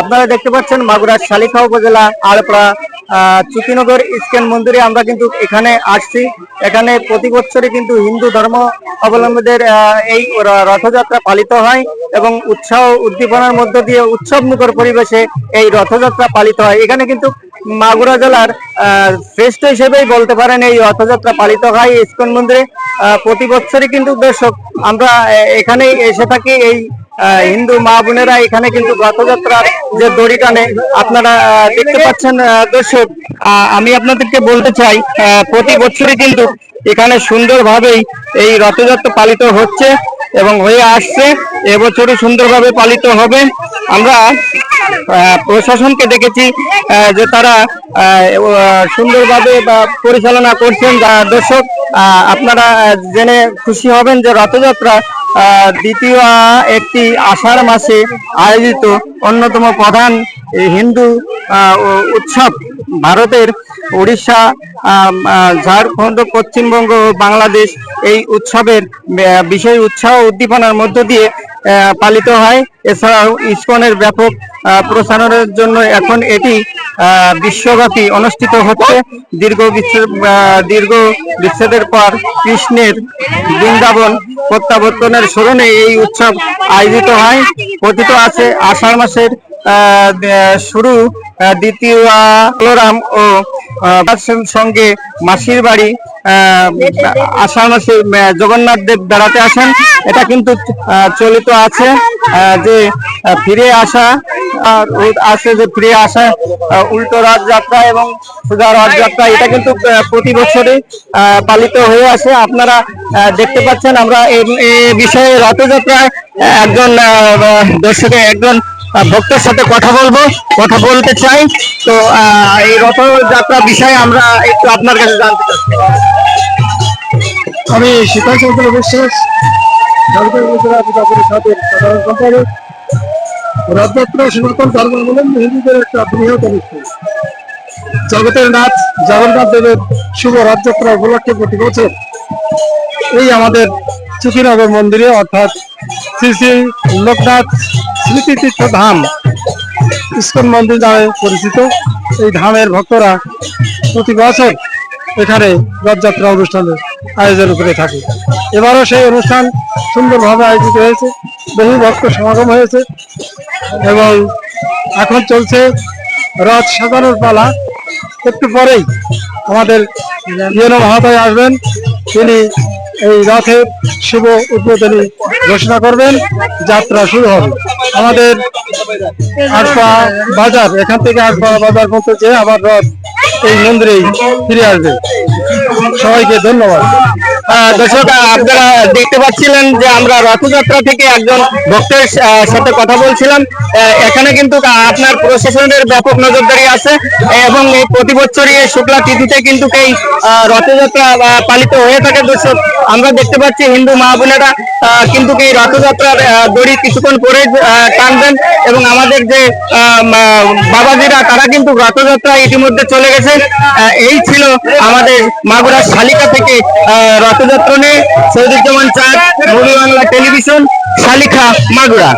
আপনারা দেখতে পাচ্ছেন মাগুরার শালিখা উপজেলা আড়পাড়া চুকিনগর, ইস্কেন মন্দিরে আমরা কিন্তু এখানে আসছি। এখানে প্রতি বছরই কিন্তু হিন্দু ধর্ম অবলম্বীদের এই রথযাত্রা পালিত হয় এবং উৎসাহ উদ্দীপনার মধ্য দিয়ে উৎসব মুখর পরিবেশে এই রথযাত্রা পালিত হয়। এখানে কিন্তু মাগুরা জেলার শ্রেষ্ঠ হিসেবেই বলতে পারেন এই রথযাত্রা পালিত হয় ইস্কন মন্দিরে। প্রতি বছরই কিন্তু দর্শক, আমরা এখানেই এসে থাকি এই হিন্দু মা বোনেরা এখানে কিন্তু রথযাত্রার যে দড়ি টানে, আপনারা দেখতে পাচ্ছেন দর্শক আমি আপনাদেরকে বলতে চাই প্রতি বছরই কিন্তু এখানে সুন্দরভাবেই এই রথযাত্রা পালিত হচ্ছে এবং হয়ে আসছে। এবছরও সুন্দরভাবে পালিত হবে। আমরা প্রশাসনকে দেখেছি যে তারা সুন্দরভাবে পরিচালনা করছেন। দর্শক আপনারা জেনে খুশি হবেন যে রথযাত্রা দ্বিতীয় একটি আষাঢ় মাসে আয়োজিত অন্যতম প্রধান হিন্দু উৎসব ভারতের উড়িষ্যা ঝাড়খণ্ড, পশ্চিমবঙ্গ বাংলাদেশ এই উৎসবের বিশেষ উৎসাহ উদ্দীপনার মধ্য দিয়ে পালিত হয়। এছাড়াও ইসকনের ব্যাপক প্রসারণের জন্য এখন এটি বিশ্বব্যাপী অনুষ্ঠিত হচ্ছে দীর্ঘ দীর্ঘ বিচ্ছেদের পর কৃষ্ণের বৃন্দাবন প্রত্যাবর্তনের স্মরণে এই উৎসব আয়োজিত হয় কথিত আছে আষাঢ় মাসের শুরু আহ, দ্বিতীয় বলরাম ও সঙ্গে মাসির বাড়ি আষাঢ় মাসে জগন্নাথ দেব বেড়াতে আসেন। এটা কিন্তু চলিত আছে যে ফিরে আসা ও- যে ফিরে আসা উল্টো রথযাত্রা এবং সোজা রথযাত্রা, এটা কিন্তু প্রতি বছরে পালিত হয়ে আসে। আপনারা দেখতে পাচ্ছেন, আমরা এ- বিষয়ে রথযাত্রায় একজন দর্শকের একজন ভক্তের সাথে কথা বলব, কথা বলতে চাই। তো এই রথযাত্রা বিষয়ে আমরা একটু আপনার কাছে জানতে চাচ্ছি আমি শীতল চন্দ্র বিশ্বাস উপজেলা পিতা পরিষদের সাধারণ সম্পাদক। রথযাত্রা সনাতন ধর্মাবলম্বী হিন্দুদের একটা বৃহৎ অনুষ্ঠান জগতের নাথ জগন্নাথ দেবের শুভ রথযাত্রা উপলক্ষে প্রতি বছর এই আমাদের চুকিনগর মন্দিরে, অর্থাৎ শ্রী শ্রী লোকনাথ স্মৃতিতীর্থ ধাম ইস্কন মন্দির নামে পরিচিত। এই ধামের ভক্তরা প্রতি বছর এখানে রথযাত্রা অনুষ্ঠানের আয়োজন করে থাকে। এবারও সেই অনুষ্ঠান সুন্দরভাবে আয়োজিত হয়েছে। বহু ভক্ত সমাগম হয়েছে। এবং এখন চলছে রথ সাজানোর পালা। একটু পরেই আমাদের ইয়েনো মহাদয় আসবেন। তিনি এই রথের শুভ উদ্বোধনী ঘোষণা করবেন। যাত্রা শুরু হবে। আমাদের আটপা বাজার, এখান থেকে আটপা বাজার পর্যন্ত যে আবার রথ এই মন্দিরেই ফিরে আসবে। সবাইকে ধন্যবাদ। দর্শক আপনারা দেখতে পাচ্ছিলেন যে আমরা রথযাত্রা থেকে একজন ভক্তের সাথে কথা বলছিলাম। এখানে কিন্তু আপনার প্রশাসনের ব্যাপক নজরদারি আছে এবং এই প্রতি বছরই এই শুক্লা তিথিতে কিন্তু এই রথযাত্রা পালিত হয়ে থাকে দর্শক। আমরা দেখতে পাচ্ছি হিন্দু মা বোনেরা কিন্তু এই রথযাত্রার দড়ি কিছুক্ষণ পরে টানবেন। এবং আমাদের যে বাবাজিরা, তারা কিন্তু রথযাত্রা ইতিমধ্যে চলে গেছে। এই ছিল আমাদের মাগুরা শালিকা থেকে রথযাত্রা নিয়ে সৌদুজ্জামান চাঁদ বাংলা টেলিভিশন শালিখা মাগুরা।